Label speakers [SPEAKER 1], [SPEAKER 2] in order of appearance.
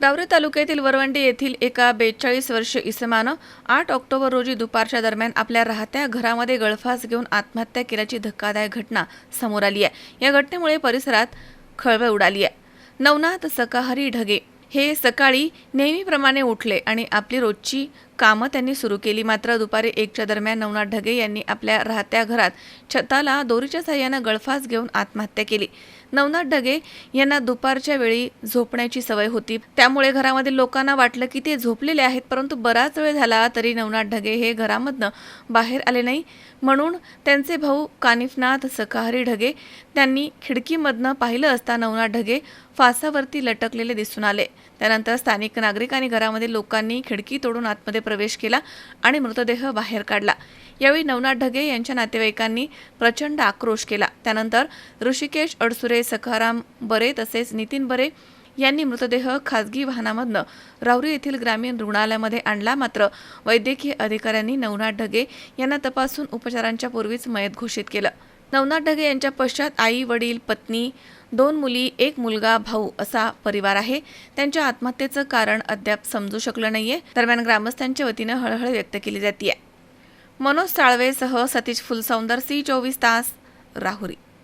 [SPEAKER 1] रावरे तालुक्यातील वरवंडी येथील एका बेचाळीस वर्ष इसमानं आठ ऑक्टोबर रोजी दुपारच्या दरम्यान आपल्या राहत्या घरामध्ये गळफास घेऊन आत्महत्या केल्याची धक्कादायक घटना समोर आली आहे. या घटनेमुळे परिसरात खळबळ उडाली आहे. नवनाथ सकाहरी ढगे हे सकाळी नेहमीप्रमाणे उठले आणि आपली रोजची कामं त्यांनी सुरू केली. मात्र दुपारी एकच्या दरम्यान नवनाथ ढगे यांनी आपल्या राहत्या घरात छताला दोरीच्या साह्यानं गळफास घेऊन आत्महत्या केली. नवनाथ ढगे यांना दुपारच्या वेळी झोपण्याची सवय होती. त्यामुळे घरामधील लोकांना वाटलं की ते झोपलेले आहेत परंतु बराच वेळ झाला तरी नवनाथ ढगे हे घरामधनं बाहेर आले नाही. म्हणून त्यांचे भाऊ कानिफनाथ सकाहरी ढगे त्यांनी खिडकीमधनं पाहिलं असता नवनाथ ढगे फासावरती लटकलेले दिसून आले. त्यानंतर स्थानिक नागरिक आणि घरामधील लोकांनी खिडकी तोडून आतमध्ये प्रवेश केला आणि मृतदेह बाहेर काढला. यावेळी नवनाथ ढगे यांच्या नातेवाईकांनी प्रचंड आक्रोश केला. त्यानंतर ऋषिकेश अडसुरे सखाराम बरे तसेच नितीन बरे यांनी मृतदेह खासगी वाहनामधनं रावरी येथील ग्रामीण रुग्णालयामध्ये आणला. मात्र वैद्यकीय अधिकाऱ्यांनी नवनाथ ढगे यांना तपासून उपचारांच्या पूर्वीच मयत घोषित केलं. नवनाथ ढगे यांच्या पश्चात आई वडील पत्नी दोन मुली एक मुलगा भाऊ असा परिवार आहे. त्यांच्या आत्महत्येचं कारण अद्याप समजू शकलं नाहीये. दरम्यान ग्रामस्थांच्या वतीनं हळहळ व्यक्त केली जाते मनोज साळवेसह सतीश फुलसौंदर सी चोवीस तास राहुरी.